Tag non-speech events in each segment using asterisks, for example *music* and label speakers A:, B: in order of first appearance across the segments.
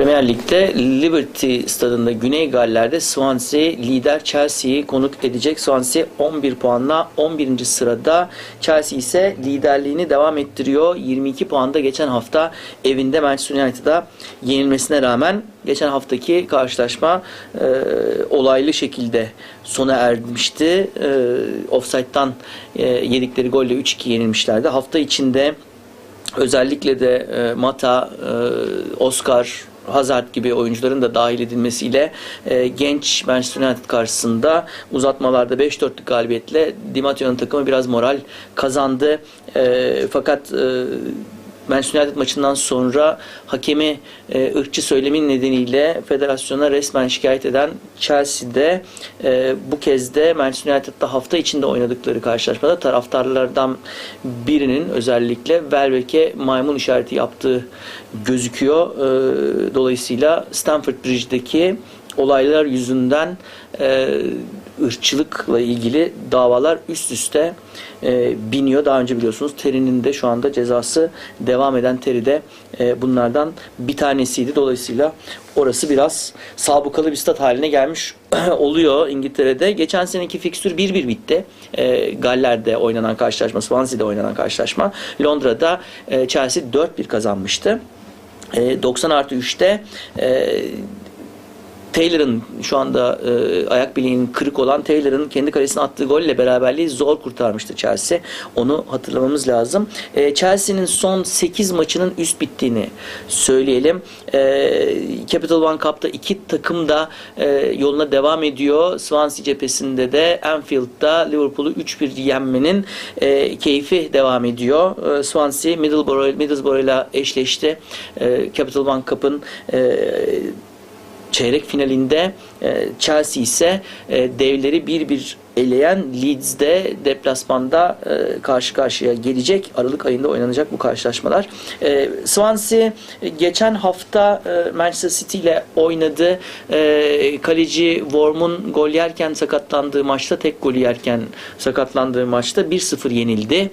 A: Premier Lig'de Liberty stadında Güney Galler'de Swansea lider Chelsea'yi konuk edecek. Swansea 11 puanla 11. sırada. Chelsea ise liderliğini devam ettiriyor. 22 puanda geçen hafta evinde Manchester United'a yenilmesine rağmen geçen haftaki karşılaşma e, olaylı şekilde sona ermişti. E, offside'dan e, yedikleri golle 3-2 yenilmişlerdi. Hafta içinde özellikle de e, Mata, e, Oscar, Hazard gibi oyuncuların da dahil edilmesiyle e, genç Manchester United karşısında uzatmalarda 5-4'lük galibiyetle Di Matteo'nun takımı biraz moral kazandı. E, fakat e, Manchester United maçından sonra hakemi e, ırkçı söylemin nedeniyle federasyona resmen şikayet eden Chelsea'de e, bu kez de Manchester United'da hafta içinde oynadıkları karşılaşmada taraftarlardan birinin özellikle Welbeck'e maymun işareti yaptığı gözüküyor. E, dolayısıyla Stamford Bridge'deki olaylar yüzünden e, ırkçılıkla ilgili davalar üst üste e, biniyor. Daha önce biliyorsunuz Terry'nin de şu anda cezası devam eden Terry de e, bunlardan bir tanesiydi. Dolayısıyla orası biraz sabıkalı bir stat haline gelmiş *clears throat* oluyor İngiltere'de. Geçen seneki fikstür 1-1 bitti. E, Galler'de oynanan karşılaşma, Swansea'de oynanan karşılaşma. Londra'da e, Chelsea 4-1 kazanmıştı. E, 90 artı 3'te e, Taylor'ın şu anda e, ayak bileğinin kırık olan Taylor'ın kendi kalesine attığı golle beraberliği zor kurtarmıştı Chelsea. Onu hatırlamamız lazım. E, Chelsea'nin son 8 maçının üst bittiğini söyleyelim. E, Capital One Cup'ta iki takım da e, yoluna devam ediyor. Swansea cephesinde de Anfield'da Liverpool'u 3-1 yenmenin e, keyfi devam ediyor. E, Swansea Middlesbrough, Middlesbrough ile eşleşti. E, Capital One Cup'ın e, çeyrek finalinde e, Chelsea ise e, devleri 1-1 eleyen Leeds'de deplasmanda e, karşı karşıya gelecek. Aralık ayında oynanacak bu karşılaşmalar. Swansea geçen hafta Manchester City ile oynadı. E, kaleci Worm'un gol yerken sakatlandığı maçta tek golü yerken sakatlandığı maçta 1-0 yenildi.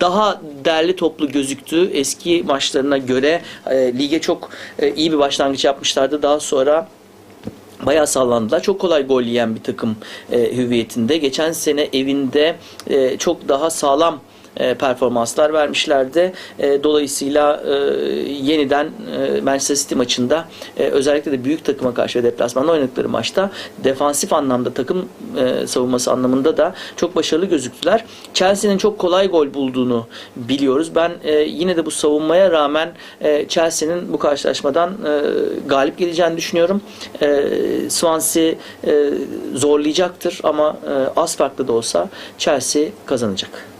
A: Daha derli toplu gözüktü eski maçlarına göre. E, lige çok e, iyi bir başlangıç yapmışlardı. Daha sonra bayağı sallandılar. Çok kolay gol yiyen bir takım e, hüviyetinde. Geçen sene evinde e, çok daha sağlam e, performanslar vermişlerdi. E, dolayısıyla e, yeniden e, Manchester City maçında özellikle de büyük takıma karşı ve deplasmanda oynadıkları maçta defansif anlamda takım savunması anlamında da çok başarılı gözüktüler. Chelsea'nin çok kolay gol bulduğunu biliyoruz. Ben yine de bu savunmaya rağmen Chelsea'nin bu karşılaşmadan galip geleceğini düşünüyorum. Swansea zorlayacaktır ama az farklı da olsa Chelsea kazanacak.